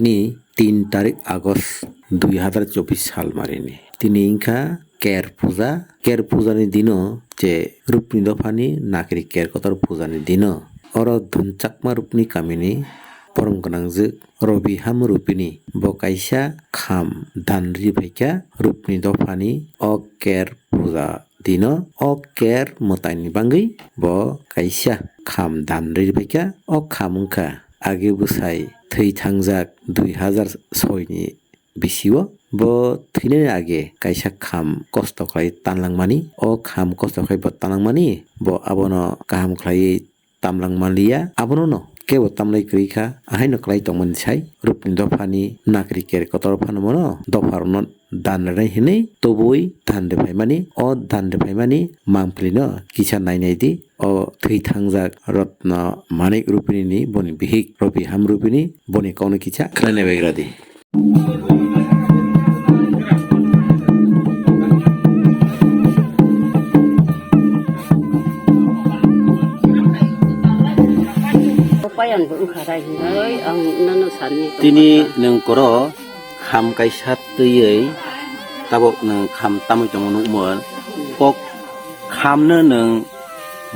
তিনি তিন তারিখ আগস্ট দুই হাজার চব্বিশ সাল মারিনি। তিনি ইংখা কের পূজা, কের পূজানি দিন যে রূপনি দফানি নাকরি কের কথার পূজানি দিন অর ধন চাকমা রূপনি কামিনী, পরম গনাংজু রবি হাম রূপিনি, বকাইসা খাম দানরি ভাইকা রূপনি দফানি অ কের পূজা দিন অ কের মতাইনি বাঙ্গি ব কাইসা খাম দানরি ভাইকা অ খামুখা आगे बोसाय थै थांजाक दुइ हाजार सयनि बिसिव ब थैनायनि आगे काइसा खाम कस्त खालाय तानलांमानि अ खाम कस्त खालाय ब तानलांमानि ब आबनो गाहाम खालायै तामलांमालिया आबनो न kebo tamlai krika ahaino klai tongmani sai rupni dophani nakrikeer kotorphano mono dophar non dan rai hinei tobui dhan de phaimani o dhan de phaimani mangpli no kisa nai nai di o thui thangjak rotna manik rupini ni boni bihik robi ham rupini boni kono kicha khlane begra di อันก็ขาได้เลยอันนั้นสันนี่ทีนี่หนึ่งก็รอคำไก่ชัดตัวใหญ่ตาบอกหนึ่งคำตั้มจงนุเหมือนก็คำนั่นหนึ่ง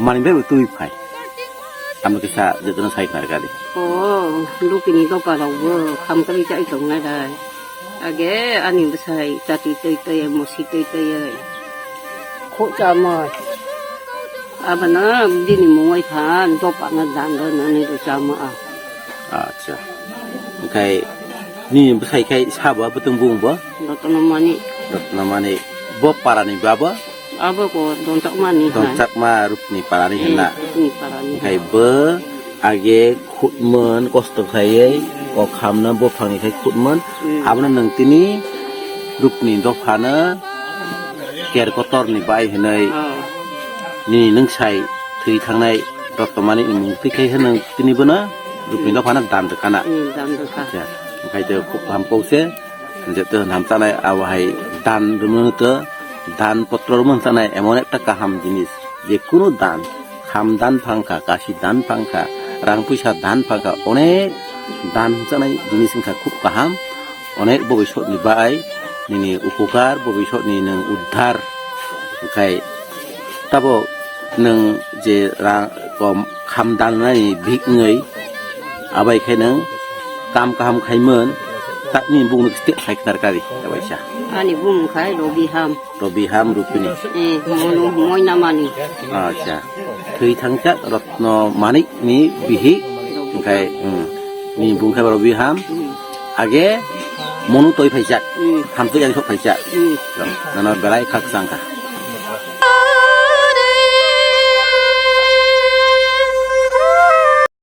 มันไม่ไปตุ้ยไผ่ทำกิจจะต้องใช้ขนาดกันโอ้ลูกที่นี่ก็ปลาเราเวอร์คำก็ไม่ใจตรงนั้นได้อาแกอันนี้ไม่ใช่ตัดตีตีตีมอสีเตีเตยโคจามอย apa na dini mo ay pan to pa na sama ah acha okay ni apa ko doncak mani doncak ma rup ni para ni hena ni para ni kay be age khut men kosto kay ay ko kham na bo phang kay khut men hmm. apna nang tini rup ni do phana ker kotor ni bai. Ni sai thui mung hanang tini bana rupni do phana dan de kana Ni dan do ka. ya khai de khup ham ko se je te nam ta nai awai dan rumun ke দান পত্র মন্ত্রণায় এমন একটা কাহাম জিনিস যে কোনো দান খাম দান ফাঙ্কা কাশি দান ফাঙ্কা রাং পয়সা দান ফাঙ্কা অনেক দান জানাই জিনিস সংখ্যা খুব কাহাম অনেক ভবিষ্যৎনি বাই নিনি উপকার ভবিষ্যৎনি নং উদ্ধার tapo nung je ra kom kham dan này bị người à vậy khi nung cam cam khai mơn tak ni bung nak setiap saya kena kali tak baca. Ah ni bung kai Robi Ham. Robi Ham rupi ni. Eh, mau mau nama ni. Ah, cha. Tui thangkat Ratno Manik ni bihi kai ni bung kai Robi Ham. Age monu toy phai chat. Ham tu yang sok phai chat. Nana belai khak sangka.